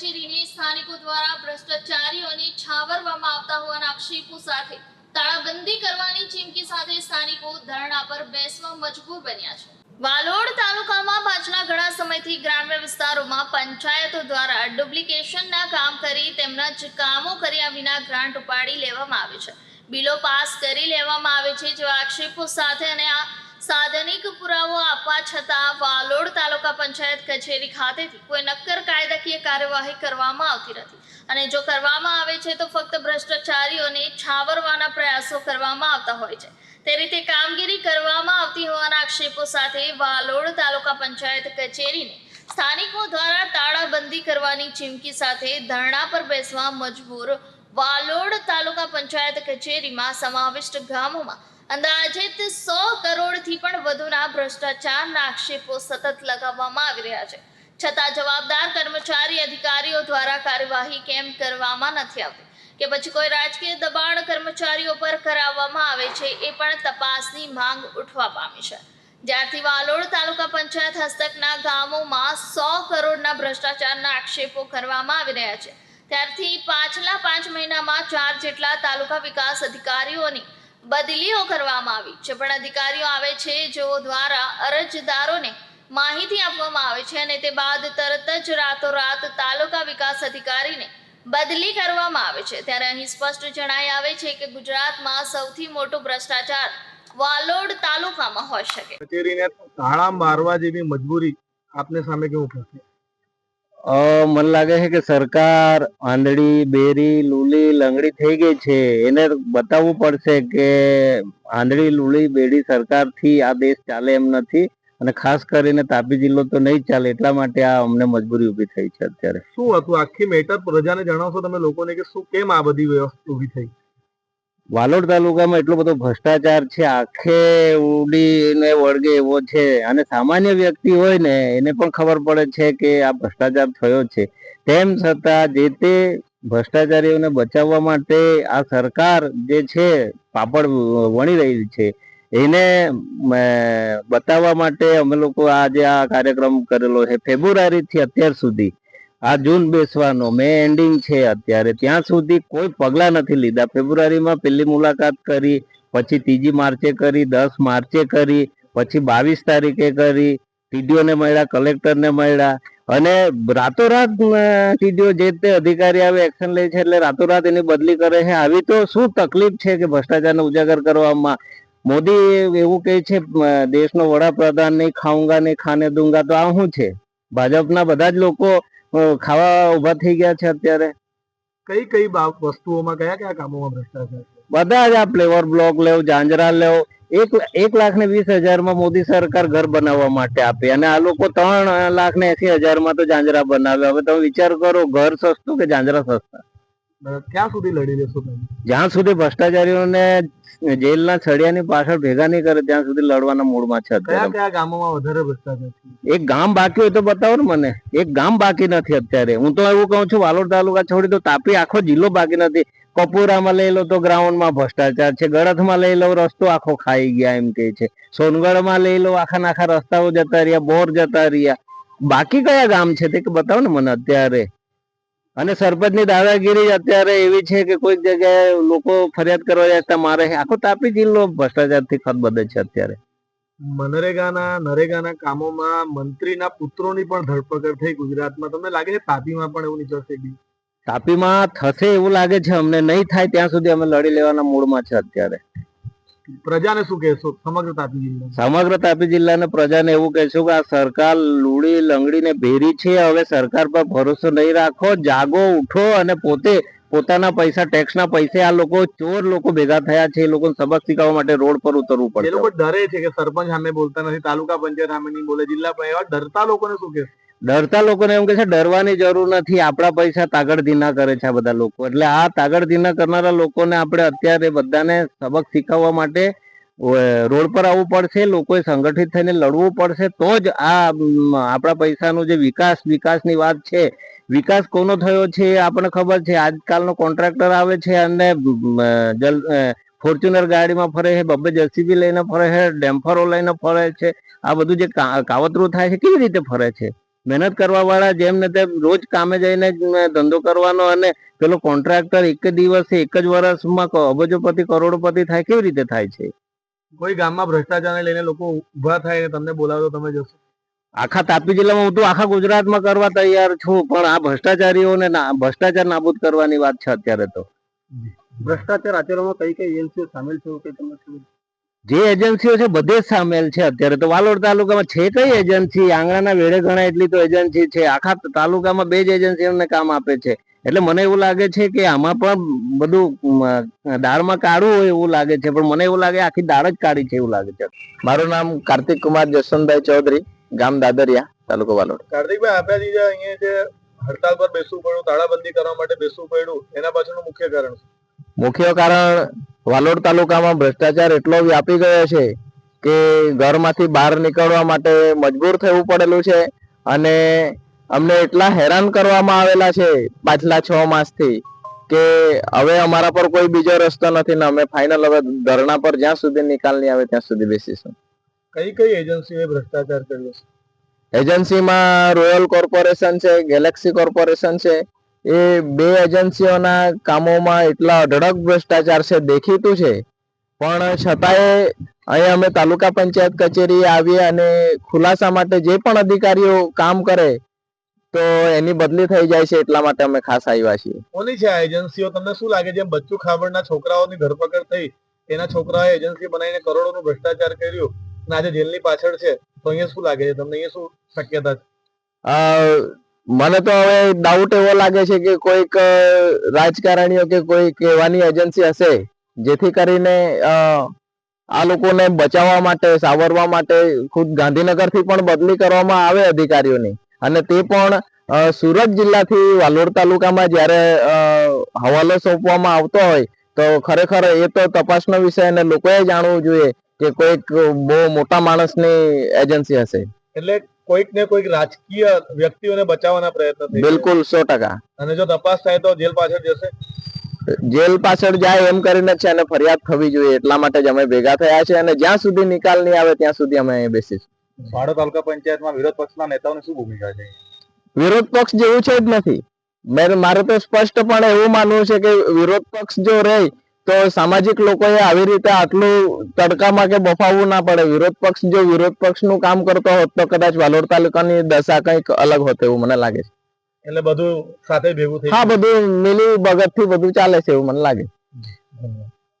કચેરીને સ્થાનિકો દ્વારા ભ્રષ્ટાચારીઓને છાવરવામાં આવતા હોવાના આક્ષેપો સાથે તાળાબંધી કરવાની ચીમકી સાથે સ્થાનિકો ધરણા પર બેસવા મજબૂર બન્યા છે. વાલોડ તાલુકામાં પાછલા ઘણા સમયથી ગ્રામ્ય વિસ્તારોમાં પંચાયતો દ્વારા ડુપ્લિકેશનના કામ કરી તેમના જ કામો કર્યા વિના ગ્રાન્ટ ઉપાડી લેવામાં આવે છે. બિલો પાસ કરી લેવામાં આવે છે જેવા આક્ષેપો સાથે અને આ સાધનિક પુરાવો આપવા છતાં વાલોડ તાલુકા પંચાયત કચેરી ખાતેથી કોઈ નક્કર કાયદાકીય કાર્યવાહી કરવામાં આવતી નથી. અને જો કરવામાં આવે છે તો ફક્ત ભ્રષ્ટાચારીઓને છાવરવાના પ્રયાસો કરવામાં આવતા હોય છે. તે રીતે કામગીરી કરવામાં આવતી હોવાના આક્ષેપો સાથે વાલોડ તાલુકા પંચાયત કચેરીને સ્થાનિકો દ્વારા તાળાબંધી કરવાની ચીમકી સાથે ધરણા પર બેસવા મજબૂર વાલોડ તાલુકા પંચાયત કચેરીમાં સમાવિષ્ટ ગામોમાં અંદાજિત સો કરોડથી પણ વધુના ભ્રષ્ટાચારના આક્ષેપો સતત લગાવવામાં આવી રહ્યા છે. છતાં જવાબદાર કર્મચારી અધિકારીઓ દ્વારા કાર્યવાહી કેમ કરવામાં નથી આવતી? કે પછી કોઈ રાજકીય દબાણ કર્મચારીઓ પર કરાવવામાં આવે છે એ પણ તપાસની માંગ ઉઠવા પામી છે. જ્યારથી વાલોડ તાલુકા પંચાયત હસ્તકના ગામોમાં સો કરોડના ભ્રષ્ટાચારના આક્ષેપો કરવામાં આવી રહ્યા છે. ત્યારથી પાછલા પાંચ મહિનામાં ચાર જેટલા તાલુકા વિકાસ અધિકારીઓની બદલીઓ કરવામાં આવી. છે પણ અધિકારીઓ આવે છે જેઓ દ્વારા અરજદારોને માહિતી આપવામાં આવે છે અને તે બાદ તરત જ રાતોરાત તાલુકા વિકાસ અધિકારીને બદલી કરવામાં આવે છે. ત્યારે અહીં સ્પષ્ટ જણાઈ આવે છે કે ગુજરાતમાં સૌથી મોટો ભ્રષ્ટાચાર વાલોડ તાલુકામાં હોઈ શકે. કચેરીને તાળા મારવા જેવી મજબૂરી આપને સામે કેવું અ, મને લાગે છે કે સરકાર, આંધળી, બેરી, લૂલી, લંગડી થઈ ગઈ છે. એને બતાવવું પડશે કે આંધળી, લૂલી બેડી સરકારથી આ દેશ ચાલે એમ નથી અને ખાસ કરીને તાપી જિલ્લો તો નહીં ચાલે, એટલા માટે આ અમને મજબૂરી ઊભી થઈ છે અત્યારે. શું હતું? આખી મેટર પ્રજાને જણાવશો તમે લોકોને કે શું, કેમ આ બધી વ્યવસ્થા ઊભી થઈ? વાલોડ તાલુકામાં એટલો બધો ભ્રષ્ટાચાર છે, આખે ઉડીને વળગે એવો છે અને સામાન્ય વ્યક્તિ હોય ને, એને પણ ખબર પડે છે કે આ ભ્રષ્ટાચાર થયો છે. તેમ છતાં જે તે ભ્રષ્ટાચારીઓને બચાવવા માટે આ સરકાર જે છે, પાપડ વણી રહી છે. એને બતાવવા માટે અમે લોકો આજે આ કાર્યક્રમ કરેલો છે ફેબ્રુઆરીથી અત્યાર સુધી. આ જૂન બેસવાનો મે એન્ડિંગ છે અત્યારે. ત્યાં સુધી કોઈ પગલા નથી લીધા. ફેબ્રુઆરીમાં પહેલી મુલાકાત કરી, પછી ત્રીજી માર્ચે કરી, દસ માર્ચે કરી, પછી બાવીસ તારીખે કરી, ટીડીઓને મળ્યા કલેક્ટર ને મળ્યા. અને રાતોરાત ટીડીઓ જે તે અધિકારી આવે, એક્શન લે છે એટલે રાતોરાત એની બદલી કરે છે. આવી તો શું તકલીફ છે કે ભ્રષ્ટાચારને ઉજાગર કરવામાં? મોદી એવું કહે છે દેશનો વડાપ્રધાન નહીં ખાઉંગા, નહીં ખાને દૂંગા. તો આ શું છે? ભાજપના બધા જ લોકો ખાવા ઊભા થઈ ગયા છે અત્યારે. કઈ કઈ વસ્તુઓમાં કયા કયા કામોમાં ભ્રષ્ટાચાર? બધા જ આ ફ્લેવર બ્લોક લેવ જાંજરા લેવ. એક એક લાખ ને વીસ હજારમાં મોદી સરકાર ઘર બનાવવા માટે આપે અને આ લોકો ત્રણ લાખ ને એસી હજારમાં તો જાંજરા બનાવે. હવે તમે વિચાર કરો ઘર સસ્તું કે જાંજરા સસ્તા? ક્યાં સુધી લડી લેશો તમે? જ્યાં સુધી ભ્રષ્ટાચારીઓને જેલના છડિયાની પાછળ ભેગા નહીં કરે ત્યાં સુધી લડવાના મૂડમાં છે અત્યારે. કયા ગામોમાં વધારે ભ્રષ્ટાચાર છે એક ગામ બાકી હોય તો બતાવો ને મને. એક ગામ બાકી નથી અત્યારે. હું તો એવું કહું છું વાલોડ તાલુકા છોડી તો તાપી આખો જિલ્લો બાકી નથી. કપુરામાં લઈ લો તો ગ્રાઉન્ડમાં ભ્રષ્ટાચાર છે ગળથમાં લઈ લો રસ્તો આખો ખાઈ ગયા એમ કે છે. સોનગઢમાં લઈ લો આખા નાખા રસ્તાઓ જતા રહ્યા બોર જતા રહ્યા. બાકી કયા ગામ છે તે બતાવો ને મને અત્યારે. અને સરપંચની દાદાગીરી અત્યારે એવી છે કે કોઈક જગ્યાએ લોકો ફરિયાદ કરવા જાય મારે આખો તાપી જિલ્લો ભ્રષ્ટાચારથી ખતબદે છે અત્યારે. મનરેગાના નરેગાના કામોમાં મંત્રીના પુત્રોની પણ ધરપકડ થઈ ગુજરાતમાં. તમને લાગે છે તાપીમાં પણ એવું નીકળશે તાપીમાં થશે એવું લાગે છે. અમને નહીં થાય ત્યાં સુધી અમે લડી લેવાના મૂડમાં છે અત્યારે. પ્રજાને શું કહેશો? સમગ્ર તાપી જિલ્લા સમગ્ર તાપી જિલ્લાને પ્રજાને એવું કહેશું કે આ સરકાર લૂડી લંગડીને ભેરી છે હવે સરકાર પર ભરોસો નહીં રાખો જાગો ઉઠો અને પોતે પોતાના પૈસા ટેક્સના પૈસે આ લોકો ચોર લોકો ભેગા થયા છે એ લોકોને સબક શીખવવા માટે રોડ પર ઉતરવું પડે એ લોકો ડરે છે કે સરપંચ સામે બોલતા નથી તાલુકા પંચાયત સામે નહીં બોલે જિલ્લા એવા ડરતા લોકોને શું કહેશો? ડરતા લોકોને એમ કે છે, ડરવાની જરૂર નથી, આપણા પૈસા તાગડ ધીના કરે છે આ બધા લોકો. એટલે આ તાગડ ધીના કરનારા લોકોને આપણે અત્યારે બધાને સબક શીખવવા માટે રોડ પર આવવું પડશે, લોકોએ સંગઠિત થઈને લડવું પડશે, તો જ આ આપણા પૈસાનો જે વિકાસ, વિકાસની વાત છે, વિકાસ કોનો થયો છે એ આપણને ખબર છે. આજકાલનો કોન્ટ્રાક્ટર આવે છે અને જલ ફોર્ચ્યુનર ગાડીમાં ફરે છે બબ્બે જેસીબી લઈને ફરે છે, ડેમ્ફરો લઈને ફરે છે, આ બધું જે કાવતરું થાય છે, કેવી રીતે ફરે છે? મહેનત કરવા વાળા જેમ ને તેમ રોજ કામે જઈને ધંધો કરવાનો અને પેલો કોન્ટ્રાક્ટર એક જ દિવસે એક જ વર્ષમાં અબજોપતિ કરોડોપતિ થાય કેવી રીતે થાય છે? કોઈ ગામમાં ભ્રષ્ટાચારને લઈને લોકો ઊભા થાય તમને બોલાવો તમે જશો. આખા તાપી જિલ્લામાં હું તો આખા ગુજરાતમાં કરવા તૈયાર છું પણ આ ભ્રષ્ટાચારીઓને ભ્રષ્ટાચાર નાબૂદ કરવાની વાત છે અત્યારે તો. ભ્રષ્ટાચાર આચરણમાં કઈ કઈ એજન્સીઓ સામેલ છે કે ખબર જે એજન્સીઓ છે બધે સામેલ છે અત્યારે. તો વાલોડ તાલુકામાં છે કઈ એજન્સી આંગણાના વેળે ઘણા એટલી તો એજન્સી છે. આખા તાલુકામાં બે જ એજન્સીઓને કામ આપે છે. એટલે મને એવું લાગે છે કે આમાં પણ બધું દાળમાં કાઢવું હોય એવું લાગે છે. પણ મને એવું લાગે આખી દાળ જ કાઢી છે એવું લાગે છે. મારું નામ કાર્તિક કુમાર જસવંતભાઈ ચૌધરી, ગામ દાદરિયા, તાલુકો વાલોડ. કાર્તિકભાઈ આપ્યા દીધા અહીંયા જે હડતાલ પર બેસવું પડ્યું, તાળાબંધી કરવા માટે બેસવું પડ્યું, એના પાછળનું મુખ્ય કારણ? મુખ્ય કારણ વાલોડ તાલુકામાં ભ્રષ્ટાચાર એટલો વ્યાપી ગયો છે કે ઘરમાંથી બહાર નીકળવા માટે મજબૂર થવું પડેલું છે અને અમને એટલા હેરાન કરવામાં આવેલા છે પાછલા છ માસથી કે હવે અમારા પર કોઈ બીજો રસ્તો નથી ને અમે ફાઇનલ હવે ધરણા પર જ્યાં સુધી નિકાલ નહીં આવે ત્યાં સુધી બેસીશું. કઈ કઈ એજન્સીઓએ ભ્રષ્ટાચાર કર્યો છે? એજન્સીમાં રોયલ કોર્પોરેશન છે ગેલેક્સી કોર્પોરેશન છે એ બે એજન્સીઓના કામોમાં એટલા અઢળક ભ્રષ્ટાચાર છે દેખીતું છે. પણ છતાંય અહીંયા અમે તાલુકા પંચાયત કચેરી આવીએ અને ખુલાસા માટે જે પણ અધિકારીઓ કામ કરે તો એની બદલી થઈ જાય છે એટલા માટે અમે ખાસ આવ્યા છીએ. કોની છે આ એજન્સીઓ? તમને શું લાગે છે? બચ્ચુ ખાબડના છોકરાઓની ધરપકડ થઈ એના છોકરાઓએ એજન્સી બનાવીને કરોડોનું ભ્રષ્ટાચાર કર્યું અને આજે જેલની પાછળ છે તો અહીંયા શું લાગે છે? તમને અહીંયા શું શક્યતા છે? મને તો હવે ડાઉટ એવો લાગે છે કે કોઈક રાજકારણીઓ કે કોઈક એવાની એજન્સી હશે, જેથી કરીને આ લોકોને બચાવવા માટે, સાવરવા માટે ખુદ ગાંધીનગરથી પણ બદલી કરવામાં આવે અધિકારીઓની. અને તે પણ સુરત જિલ્લાથી વાલોડ તાલુકામાં જ્યારે હવાલો સોંપવામાં આવતો હોય, તો ખરેખર એ તો તપાસનો વિષય અને લોકોએ જાણવું જોઈએ કે કોઈક બહુ મોટા માણસની એજન્સી હશે. એટલે કોઈક ને કોઈક રાજકીય વ્યક્તિઓને બચાવવાના પ્રયત્ન થઈ બિલકુલ સો ટકા. અને જો તપાસ થાય તો જેલ પાછળ જશે? જેલ પાછળ જાય એમ કરીને છે અને ફરિયાદ થવી જોઈએ એટલા માટે જ અમે ભેગા થયા છે અને જ્યાં સુધી નિકાલ નહીં આવે ત્યાં સુધી અમે અહીં બેસીશું. ભાડો તાલુકા પંચાયતમાં વિરોધ પક્ષના નેતાઓની શું ભૂમિકા છે? વિરોધ પક્ષ જેવું છે જ નથી. મેં મારે તો સ્પષ્ટપણે એવું માનવું છે કે વિરોધ પક્ષ જો રહે તો સામાજિક લોકોએ આવી રીતે આટલું તડકામાં કે બફાવવું ના પડે. વિરોધ પક્ષ જો વિરોધ પક્ષનું કામ કરતો હોત તો કદાચ વાલોડ તાલુકાની દશા કંઈક અલગ હોત એવું મને લાગે છે. એટલે બધું સાથે ભેગું થઈ હા બધું મિલી ભગતથી બધું ચાલે છે એવું મને લાગે.